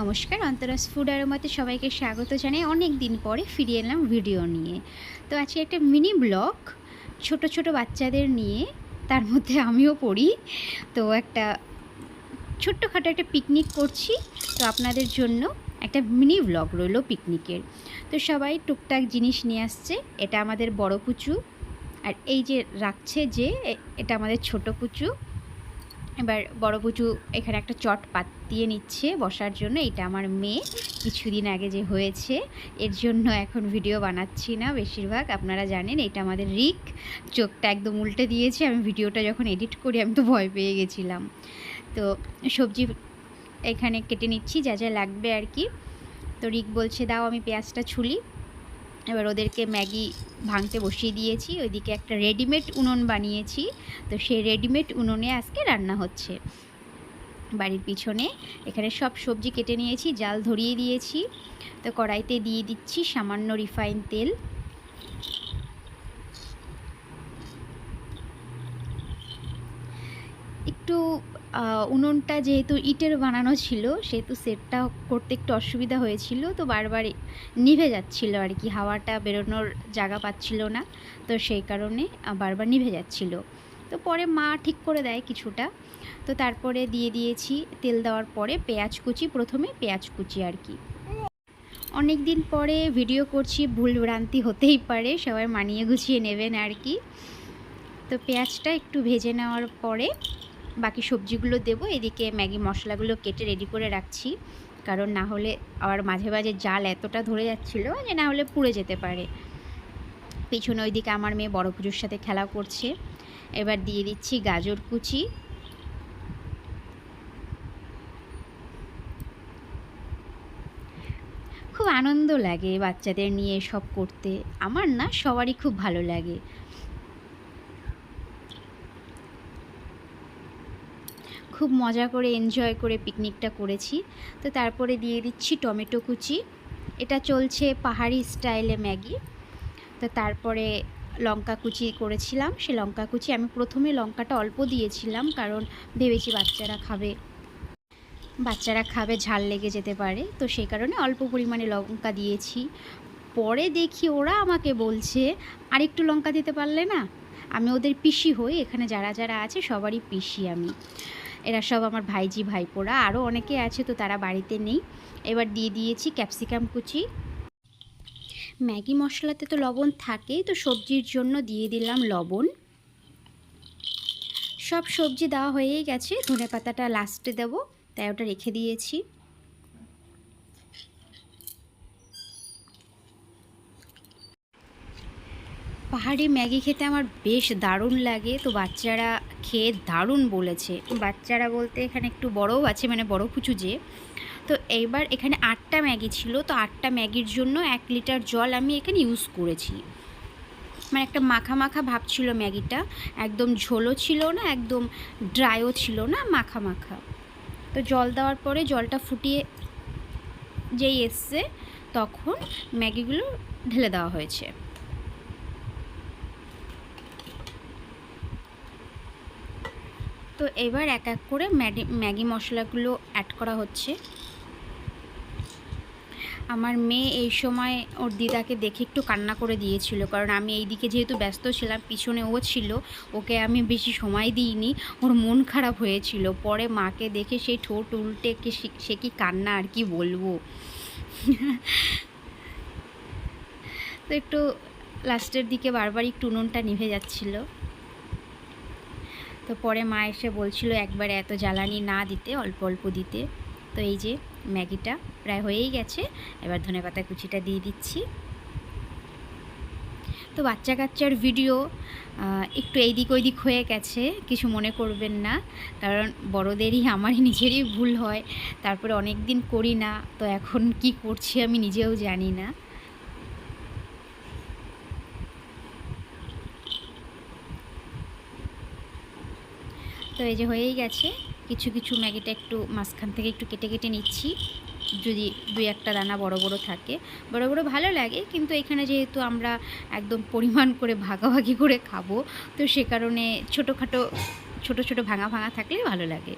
নমস্কার অন্তরাস ফুড আরোমাতে সবাইকে স্বাগত জানাই। অনেক দিন পরে ফিরে এলাম ভিডিও নিয়ে। তো আজকে একটা মিনি ব্লগ, ছোট ছোট বাচ্চাদের নিয়ে, তার মধ্যে আমিও পড়ি। তো একটা ছোট্টখাটো একটা পিকনিক করছি। তো আপনাদের জন্য একটা মিনি ব্লগ রইল পিকনিকের তো সবাই টুকটাক জিনিস নিয়ে আসছে। এটা আমাদের বড় পুচু। আর এই যে রাখছে যে এটা আমাদের ছোট পুচু। এবার বড় পুচু এখানে একটা চট পাতিয়ে নিচ্ছে বসার জন্য এটা আমার মেয়ে। কিছুদিন আগে যে হয়েছে, এর জন্য এখন ভিডিও বানাচ্ছি না বেশিরভাগ, আপনারা জানেন, এটা আমাদের রিক। চোখটা একদম উল্টে দিয়েছে, আমি ভিডিওটা যখন এডিট করি, আমি তো ভয় পেয়ে গেছিলাম। তো সবজি এখানে কেটে নিচ্ছি, যা যা লাগবে আর কি। তো রিক বলছে, দাও, আমি পেঁয়াজটা ছুলি। এবার ওদেরকে ম্যাগি ভাঙতে বসিয়ে দিয়েছি। ওইদিকে একটা রেডিমেড উনুন বানিয়েছি। তো সেই রেডিমেড উনুনে আজকে রান্না হচ্ছে। বাড়ির পিছনে এখানে সব সবজি কেটে নিয়েছি, জাল ধরিয়ে দিয়েছি। তো কড়াইতে দিয়ে দিচ্ছি সামান্য রিফাইন তেল। একটু উনুনটা যেহেতু ইটের বানানো ছিল, সেহেতু সেটটা করতে একটু অসুবিধা হয়েছিল, তো বারবার নিভে যাচ্ছিল আর কি। হাওয়াটা বেরোনোর জায়গা পাচ্ছিল না, তো সেই কারণে বারবার নিভে যাচ্ছিল। তো পরে মা ঠিক করে দেয় কিছুটা। তো তারপরে দিয়ে দিয়েছি তেল দেওয়ার পরে পেঁয়াজ কুচি, প্রথমে পেঁয়াজ কুচি আর কি। অনেক দিন পরে ভিডিও করছি, ভুল ভ্রান্তি হতেই পারে, সবাই মানিয়ে গুছিয়ে নেবেন আর কি। তো পেঁয়াজটা একটু ভেজে নেওয়ার পরে বাকি সবজিগুলো দেবো। এদিকে ম্যাগি মশলাগুলো কেটে রেডি করে রাখছি। কারণ না হলে আবার মাঝে মাঝে জাল এতটা ধরে যাচ্ছিল যে না হলে পুড়ে যেতে পারে। পিছনে ওইদিকে আমার মেয়ে বড় পুজোর সাথে খেলা করছে। এবার দিয়ে দিচ্ছি গাজর কুচি। খুব আনন্দ লাগে বাচ্চাদের নিয়ে সব করতে। আমার না সবারই খুব ভালো লাগে। খুব মজা করে এনজয় করে পিকনিকটা করেছি। তো তারপরে দিয়ে দিচ্ছি টমেটো কুচি। এটা চলছে পাহাড়ি স্টাইলে ম্যাগি। তো তারপরে লঙ্কা কুচি করেছিলাম। সে লঙ্কা কুচি আমি প্রথমে লঙ্কাটা অল্প দিয়েছিলাম কারণ ভেবেছি বাচ্চারা খাবে। বাচ্চারা খাবে, ঝাল লেগে যেতে পারে। তো সেই কারণে অল্প পরিমাণে লঙ্কা দিয়েছি। পরে দেখি ওরা আমাকে বলছে, আরেকটু লঙ্কা দিতে পারলে না? আমি ওদের পিসি হই। এখানে যারা যারা আছে সবারই পিসি আমি। এরা সব আমার ভাইজি, ভাইপোরা আরও অনেকে আছে তো তারা বাড়িতে নেই। এবার দিয়ে দিয়েছি ক্যাপসিকাম কুচি। ম্যাগি মশলাতে তো লবণ থাকেই তো সবজির জন্য দিয়ে দিলাম লবণ। সব সবজি দেওয়া হয়েই গেছে ধনে পাতাটা লাস্টে দেবো, তাই ওটা রেখে দিয়েছি। পাহাড়ি ম্যাগি খেতে আমার বেশ দারুণ লাগে। তো বাচ্চারা খেয়ে দারুণ বলেছে। বাচ্চারা বলতে এখানে একটু বড়ও আছে মানে বড় কুচু যে। তো এইবার এখানে আটটা ম্যাগি ছিল। তো আটটা ম্যাগির জন্য এক লিটার জল আমি এখানে ইউজ করেছি। মানে একটা মাখা মাখা ভাব ছিল ম্যাগিটা। একদম ঝোলও ছিল না, একদম ড্রাইও ছিল না, মাখা মাখা। তো জল দেওয়ার পরে জলটা ফুটিয়ে যেই এসছে, তখন ম্যাগিগুলো ঢেলে দেওয়া হয়েছে। তো এবার এক এক করে ম্যাগি মশলাগুলো অ্যাড করা হচ্ছে। আমার মেয়ে এই সময় ওর দিদাকে দেখে একটু কান্না করে দিয়েছিল, কারণ আমি এই দিকে যেহেতু ব্যস্ত ছিলাম, পিছনে ও ছিল, ওকে আমি বেশি সময় দিইনি, ওর মন খারাপ হয়েছিল। পরে মাকে দেখে সেই ঠোঁট উল্টে কে সে- কি কান্না আর কি বলব। তো একটু লাস্টের দিকে বারবার একটু উনুনটা নিভে যাচ্ছিল। তো পরে মা এসে বলছিল একবারে এত জ্বালানি না দিতে, অল্প অল্প দিতে। তো এই যে ম্যাগিটা প্রায় হয়েই গেছে। এবার ধনেপাতা কুচিটা দিয়ে দিচ্ছি। তো বাচ্চা কাচ্চার ভিডিও একটু এইদিক ওইদিক হয়ে গেছে, কিছু মনে করবেন না। কারণ বড়দেরই, আমারই নিজেরই ভুল হয়। তারপরে অনেক দিন করি না, তো এখন কি করছি আমি নিজেও জানি না। তো এই যে হয়েই গেছে। কিছু কিছু ম্যাগিটা একটু মাঝখান থেকে একটু কেটে কেটে নিচ্ছি। যদি দুই একটা দানা বড় বড় থাকে। বড় বড় ভালো লাগে। কিন্তু এখানে যেহেতু আমরা একদম পরিমাণ করে ভাগাভাগি করে খাব, তো সে কারণে ছোটোখাটো, ছোট ছোট ভাঙা ভাঙা থাকলে ভালো লাগে।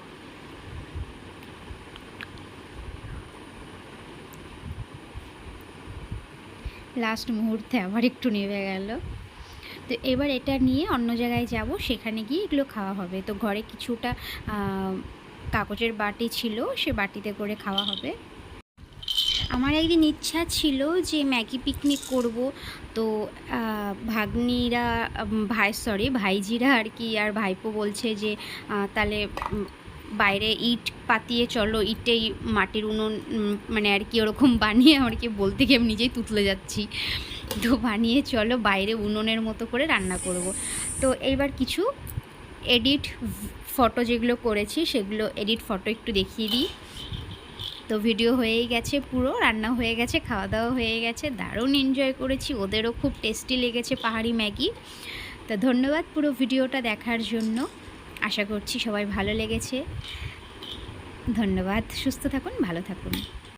লাস্ট মুহূর্তে আবার একটু নেমে গেল। তো এবার এটা নিয়ে অন্য জায়গায় যাব, সেখানে গিয়ে এগুলো খাওয়া হবে। তো ঘরে কিছুটা কাগজের বাটি ছিল, সে বাটিতে করে খাওয়া হবে। আমার একদিন ইচ্ছা ছিল যে ম্যাগি পিকনিক করব। তো ভাগ্নিরা ভাই সরি ভাইজিরা আর কি, আর ভাইপো বলছে যে তাহলে বাইরে ইট পাতিয়ে চলো, ইটেই মাটির উনুন মানে আর কি ওরকম বানিয়ে আমার কি বলতে গিয়ে আমি নিজেই তুতলে যাচ্ছি। তো বানিয়ে চলো বাইরে উনুনের মতো করে রান্না করব। তো এইবার কিছু এডিট ফটো যেগুলো করেছি, সেগুলো এডিট ফটো একটু দেখিয়ে দিই। তো ভিডিও হয়েই গেছে পুরো, রান্না হয়ে গেছে খাওয়া দাওয়া হয়ে গেছে, দারুণ এনজয় করেছি, ওদেরও খুব টেস্টি লেগেছে পাহাড়ি ম্যাগি। তো ধন্যবাদ পুরো ভিডিওটা দেখার জন্য। আশা করছি সবাই ভালো লেগেছে। ধন্যবাদ, সুস্থ থাকুন, ভালো থাকুন।